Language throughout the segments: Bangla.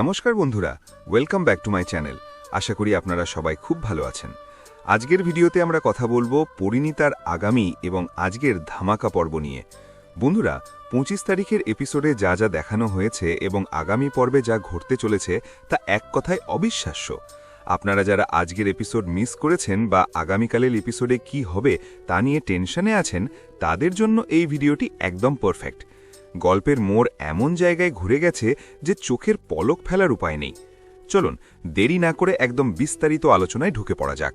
নমস্কার বন্ধুরা welcome back to my channel আশা করি আপনারা সবাই খুব ভালো আছেন। আজকের ভিডিওতে আমরা কথা বলব পরিণীতার আগামী এবং আজকের ধামাকা পর্ব নিয়ে। বন্ধুরা, পঁচিশ তারিখের এপিসোডে যা যা দেখানো হয়েছে এবং আগামী পর্বে যা ঘটতে চলেছে, তা এক কথায় অবিশ্বাস্য। আপনারা যারা আজকের এপিসোড মিস করেছেন বা আগামীকালের এপিসোডে কি হবে তা নিয়ে টেনশনে আছেন, তাদের জন্য এই ভিডিওটি একদম পারফেক্ট গল্পের মোড় এমন জায়গায় ঘুরে গেছে যে চোখের পলক ফেলার উপায় নেই। চলুন, দেরি না করে একদম বিস্তারিত আলোচনায় ঢুকে পড়া যাক।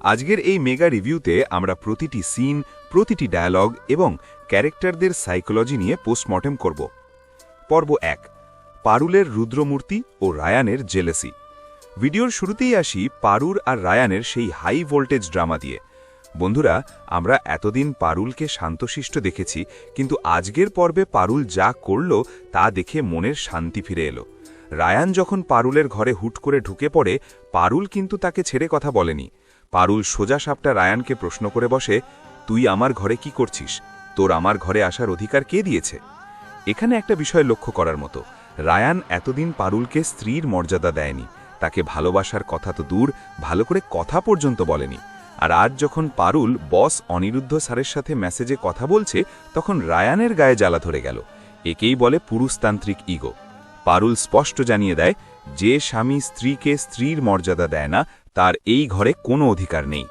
আজকের এই মেগা রিভিউতে আমরা প্রতিটি সিন, প্রতিটি ডায়ালগ এবং ক্যারেক্টারদের সাইকোলজি নিয়ে পোস্টমর্টেম করব। পর্ব এক, পারুলের রুদ্রমূর্তি ও রায়ানের জেলেসি। ভিডিওর শুরুতেই আসি পারুর আর রায়ানের সেই হাই ভোল্টেজ ড্রামা দিয়ে। বন্ধুরা, আমরা এতদিন পারুলকে শান্তশিষ্ট দেখেছি, কিন্তু আজকের পর্বে পারুল যা করল তা দেখে মনের শান্তি ফিরে এলো। রায়ান যখন পারুলের ঘরে হুট করে ঢুকে পড়ে, পারুল কিন্তু তাকে ছেড়ে কথা বলেনি। পারুল সোজা সাপটা রায়ানকে প্রশ্ন করে বসে, তুই আমার ঘরে কি করছিস? তোর আমার ঘরে আসার অধিকার কে দিয়েছে? এখানে একটা বিষয় লক্ষ্য করার মতো। রায়ান এতদিন পারুলকে স্ত্রীর মর্যাদা দেয়নি। তাকে ভালোবাসার কথা তো দূর, ভালো করে কথা পর্যন্ত বলেনি। আর আজ যখন পারুল বস অনিরুদ্ধ স্যারের সাথে মেসেজে কথা বলছে, তখন রায়ানের গায়ে জ্বালা ধরে গেল। একেই বলে পুরুষতান্ত্রিক ইগো। পারুল স্পষ্ট জানিয়ে দেয়, যে স্বামী স্ত্রীকে স্ত্রীর মর্যাদা দেয় না, তার এই ঘরে কোনো অধিকার নেই।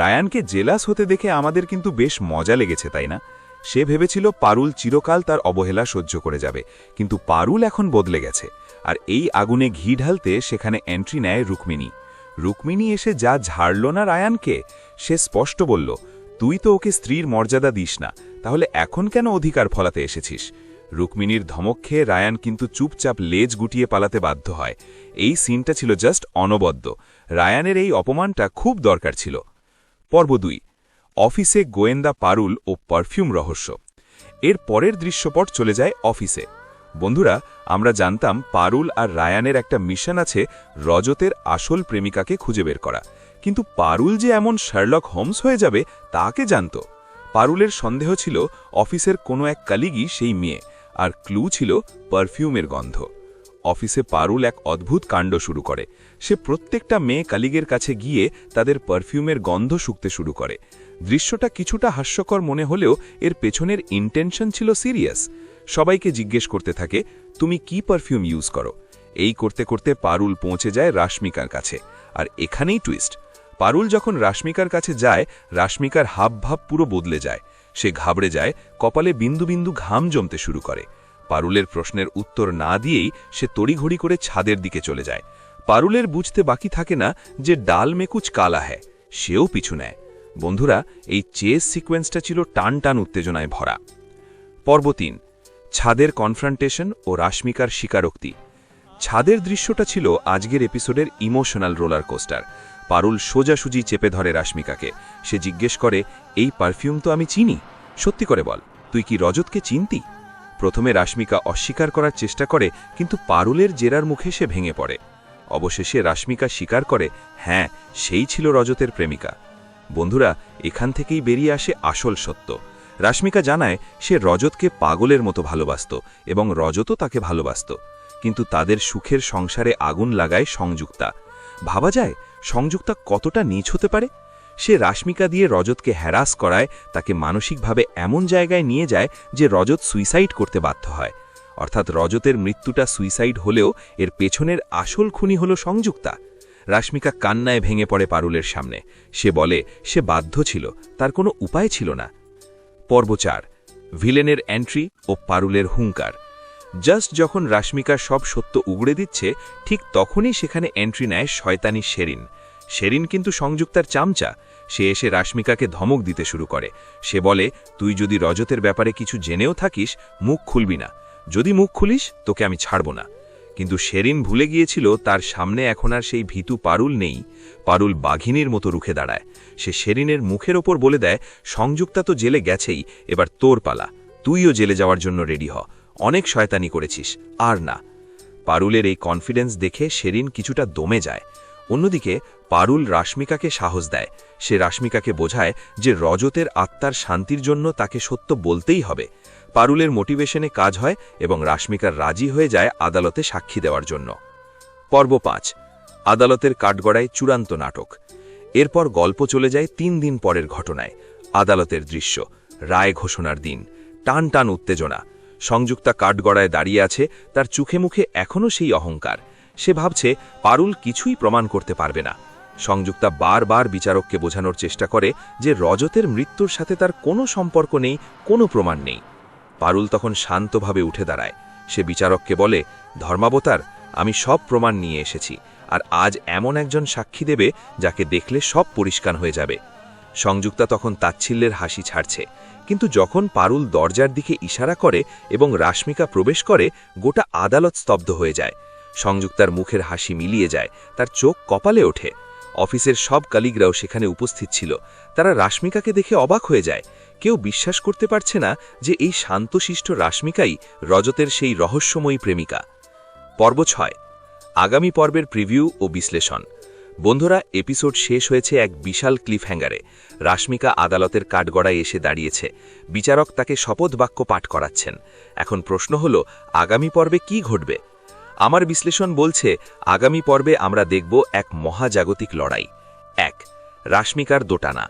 রায়ানকে জেলাস হতে দেখে আমাদের কিন্তু বেশ মজা লেগেছে, তাই না? সে ভেবেছিল পারুল চিরকাল তার অবহেলা সহ্য করে যাবে, কিন্তু পারুল এখন বদলে গেছে, আর এই আগুনে ঘি ঢালতে সেখানে এন্ট্রি নেয় রুক্মিণী। রুক্মিণী এসে যা ঝাড়ল না রায়ানকে, সে স্পষ্ট বলল, তুই তো ওকে স্ত্রীর মর্যাদা দিস না, তাহলে এখন কেন অধিকার ফলাতে এসেছিস? রুক্মিণীর ধমক খেয়ে রায়ান কিন্তু চুপচাপ লেজ গুটিয়ে পালাতে বাধ্য হয়। এই সিনটা ছিল জাস্ট অনবদ্য। রায়ানের এই অপমানটা খুব দরকার ছিল। পর্ব দুই, অফিসে গোয়েন্দা পারুল ও পারফিউম রহস্য। এর পরের দৃশ্যপট চলে যায় অফিসে। বন্ধুরা, আমরা জানতাম পারুল আর রায়ানের একটা মিশন আছে রজতের আসল প্রেমিকাকে খুঁজে বের করা। কিন্তু পারুল যে এমন শার্লক হোমস হয়ে যাবে, তাকে জানত। পারুলের সন্দেহ ছিল অফিসের কোনো এক কালিগই সেই মেয়ে, আর ক্লু ছিল পারফিউমের গন্ধ। অফিসে পারুল এক অদ্ভুত কাণ্ড শুরু করে। সে প্রত্যেকটা মেয়ে কালিগের কাছে গিয়ে তাদের পারফিউমের গন্ধ শুকতে শুরু করে। দৃশ্যটা কিছুটা হাস্যকর মনে হলেও এর পেছনের ইন্টেনশন ছিল সিরিয়াস সবাইকে জিজ্ঞেস করতে থাকে, তুমি কি পারফিউম ইউজ করো? এই করতে করতে পারুল পৌঁছে যায় রাশমিকার কাছে। আর এখানেই টুইস্ট পারুল যখন রাশমিকার কাছে যায়, রাশমিকার হাবভাব পুরো বদলে যায়। সে ঘাবড়ে যায়, কপালে বিন্দু বিন্দু ঘাম জমতে শুরু করে। পারুলের প্রশ্নের উত্তর না দিয়েই সে তড়িঘড়ি করে ছাদের দিকে চলে যায়। পারুলের বুঝতে বাকি থাকে না যে ডাল মেকুচ কালা হ্যায়, সেও পিছু নেয়। বন্ধুরা, এই চেস সিকোয়েন্সটা ছিল টান টান উত্তেজনায় ভরা। পর্ব তিন। ছাদের কনফ্রান্টেশন ও রাশমিকার স্বীকারোক্তি। ছাদের দৃশ্যটা ছিল আজকের এপিসোডের ইমোশনাল রোলার কোস্টার পারুল সোজাসুজি চেপে ধরে রাশমিকাকে। সে জিজ্ঞেস করে, এই পারফিউম তো আমি চিনি। সত্যি করে বল, তুই কি রজতকে চিনতি? প্রথমে রাশমিকা অস্বীকার করার চেষ্টা করে, কিন্তু পারুলের জেরার মুখে সে ভেঙে পড়ে। অবশেষে রাশমিকা স্বীকার করে হ্যাঁ সেই ছিল রজতের প্রেমিকা। বন্ধুরা, এখান থেকেই বেরিয়ে আসে আসল সত্য। রাশমিকা জানায়, সে রজতকে পাগলের মতো ভালোবাসত এবং রজতও তাকে ভালোবাসত। কিন্তু তাদের সুখের সংসারে আগুন লাগায় সংযুক্তা। ভাবা যায়, সংযুক্তা কতটা নিচ হতে পারে? সে রাশ্মিকা দিয়ে রজতকে হ্যারাস করায়, তাকে মানসিকভাবে এমন জায়গায় নিয়ে যায় যে রজত সুইসাইড করতে বাধ্য হয়। অর্থাৎ রজতের মৃত্যুটা সুইসাইড হলেও এর পেছনের আসল খুনি হল সংযুক্তা। রাশ্মিকা কান্নায় ভেঙে পড়ে পারুলের সামনে। সে বলে, সে বাধ্য ছিল, তার কোনো উপায় ছিল না। পর্ব চার ভিলেনের এন্ট্রি ও পারুলের হুঙ্কার। জাস্ট যখন রাশমিকা সব সত্য উগড়ে দিচ্ছে, ঠিক তখনই সেখানে এন্ট্রি নেয় শয়তানি শেরিন। শেরিন কিন্তু সংযুক্তার চামচা। সে এসে রাশ্মিকাকে ধমক দিতে শুরু করে। সে বলে, তুই যদি রজতের ব্যাপারে কিছু জেনেও থাকিস, মুখ খুলবি না। যদি মুখ খুলিস, তোকে আমি ছাড়ব না। কিন্তু শেরিন ভুলে গিয়েছিল তার সামনে এখন আর সেই ভীতু পারুল নেই, পারুল বাঘিনীর মতো রুখে দাঁড়ায়। সে শেরিনের মুখের ওপর বলে দেয়, সংযুক্তা তো জেলে গেছেই, এবার তোর পালা, তুইও জেলে যাওয়ার জন্য রেডি হ, অনেক শয়তানি করেছিস, আর না। পারুলের এই কনফিডেন্স দেখে শেরিন কিছুটা দমে যায়। অন্যদিকে, পারুল রাশমিকাকে সাহস দেয়। সে রাশমিকাকে বোঝায় যে রজতের আত্মার শান্তির জন্য তাকে সত্য বলতেই হবে। পারুলের মোটিভেশনে কাজ হয় এবং রাশ্মিকার রাজি হয়ে যায় আদালতে সাক্ষী দেওয়ার জন্য। পর্ব পাঁচ, আদালতের কাঠগড়ায় চূড়ান্ত নাটক। এরপর গল্প চলে যায় তিন দিন পরের ঘটনায়। আদালতের দৃশ্য, রায় ঘোষণার দিন, টান টান উত্তেজনা। সংযুক্তা কাঠগড়ায় দাঁড়িয়ে আছে, তার চোখে মুখে এখনও সেই অহংকার। সে ভাবছে, পারুল কিছুই প্রমাণ করতে পারবে না। সংযুক্তা বারবার বিচারককে বোঝানোর চেষ্টা করে যে রজতের মৃত্যুর সাথে তার কোনো সম্পর্ক নেই, কোনো প্রমাণ নেই। পারুল তখন শান্তভাবে উঠে দাঁড়ায়। সে বিচারককে বলে, ধর্মাবতার, আমি সব প্রমাণ নিয়ে এসেছি, আর আজ এমন একজন সাক্ষী দেবে যাকে দেখলে সব পরিষ্কার হয়ে যাবে। সংযুক্তা তখন তাচ্ছিল্যের হাসি ছাড়ছে, কিন্তু যখন পারুল দরজার দিকে ইশারা করে এবং রাশ্মিকা প্রবেশ করে, গোটা আদালত স্তব্ধ হয়ে যায়। সংযুক্তার মুখের হাসি মিলিয়ে যায়, তার চোখ কপালে ওঠে। অফিসের সব কালিগরাও সেখানে উপস্থিত ছিল। তারা রাশ্মিকাকে দেখে অবাক হয়ে যায়। কেউ বিশ্বাস করতে পারছে না যে এই শান্তশিষ্ট রাশ্মিকাই রজতের সেই রহস্যময়ী প্রেমিকা। পর্ব ছয়, আগামী পর্বের প্রিভিউ ও বিশ্লেষণ। বন্ধুরা, এপিসোড শেষ হয়েছে এক বিশাল ক্লিফ হ্যাঙ্গারে রাশ্মিকা আদালতের কাঠগড়ায় এসে দাঁড়িয়েছে। বিচারক তাকে শপথ বাক্য পাঠ করাচ্ছেন। এখন প্রশ্ন হল, আগামী পর্বে কি ঘটবে? আমার বিশ্লেষণ বলছে, আগামী পর্বে আমরা দেখব এক মহাজাগতিক লড়াই। এক, রাশ্মিকার দোটানা।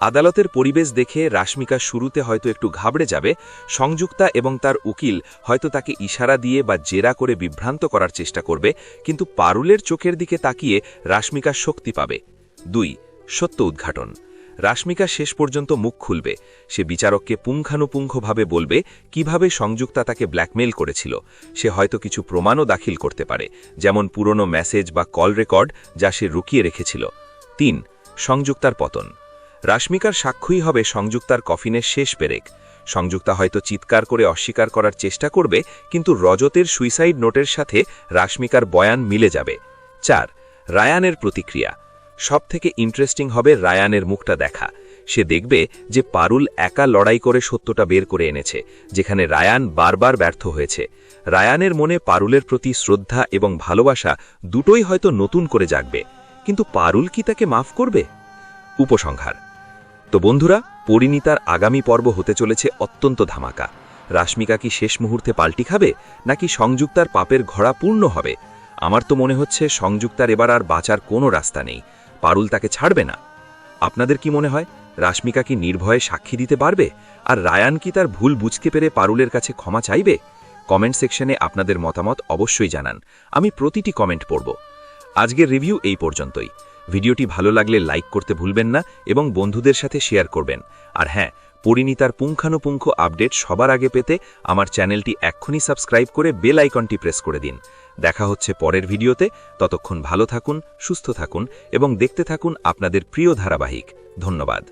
আদালতের পরিবেশ দেখে রাশ্মিকা শুরুতে হয়তো একটু ঘাবড়ে যাবে, সংযুক্তা এবং তার উকিল হয়তো তাকে ইশারা দিয়ে বা জেরা করে বিভ্রান্ত করার চেষ্টা করবে, কিন্তু পারুলের চোখের দিকে তাকিয়ে রাশ্মিকা শক্তি পাবে। দুই, সত্য উদ্ঘাটন। রাশ্মিকা শেষ পর্যন্ত মুখ খুলবে। সে বিচারককে পুঙ্খানুপুঙ্খভাবে বলবে কীভাবে সংযুক্তা তাকে ব্ল্যাকমেল করেছিল। সে হয়তো কিছু প্রমাণও দাখিল করতে পারে, যেমন পুরনো মেসেজ বা কল রেকর্ড যা সে রুকিয়ে রেখেছিল। তিন, সংযুক্তার পতন। রাশ্মিকার সাক্ষ্যই হবে সংযুক্তার কফিনের শেষ পেরেক। সংযুক্তা হয়তো চিৎকার করে অস্বীকার করার চেষ্টা করবে, কিন্তু রজতের সুইসাইড নোটের সাথে রাশ্মিকার বয়ান মিলে যাবে। চার, রায়ানের প্রতিক্রিয়া। সবথেকে ইন্টারেস্টিং হবে রায়ানের মুখটা দেখা। সে দেখবে যে পারুল একা লড়াই করে সত্যটা বের করে এনেছে, যেখানে রায়ান বারবার ব্যর্থ হয়েছে। রায়ানের মনে পারুলের প্রতি শ্রদ্ধা এবং ভালোবাসা দুটোই হয়তো নতুন করে জাগবে। কিন্তু পারুল কি তাকে মাফ করবে? উপসংহার। তো বন্ধুরা পরিণীতার আগামী পর্ব হতে চলেছে অত্যন্ত ধামাকা। রাশ্মিকা কি শেষ মুহূর্তে পাল্টি খাবে, নাকি সংযুক্তার পাপের ঘোড়া পূর্ণ হবে? আমার তো মনে হচ্ছে সংযুক্তার এবার আর বাঁচার কোনো রাস্তা নেই। পারুল তাকে ছাড়বে না। আপনাদের কি মনে হয়, রাশ্মিকা কি নির্ভয়ে সাক্ষী দিতে পারবে? আর রায়ান কি তার ভুল বুঝতে পেরে পারুলের কাছে ক্ষমা চাইবে? কমেন্ট সেকশনে আপনাদের মতামত অবশ্যই জানান। আমি প্রতিটি কমেন্ট পড়ব। আজকের রিভিউ এই পর্যন্তই। ভিডিওটি ভালো লাগলে লাইক করতে ভুলবেন না এবং বন্ধুদের সাথে শেয়ার করবেন। আর হ্যাঁ পরিণীতার পুঙ্খানুপুঙ্খ আপডেট সবার আগে পেতে আমার চ্যানেলটি এক্ষুনি সাবস্ক্রাইব করে বেল আইকনটি প্রেস করে দিন। দেখা হচ্ছে পরের ভিডিওতে। ততক্ষণ ভালো থাকুন, সুস্থ থাকুন এবং দেখতে থাকুন আপনাদের প্রিয় ধারাবাহিক। ধন্যবাদ।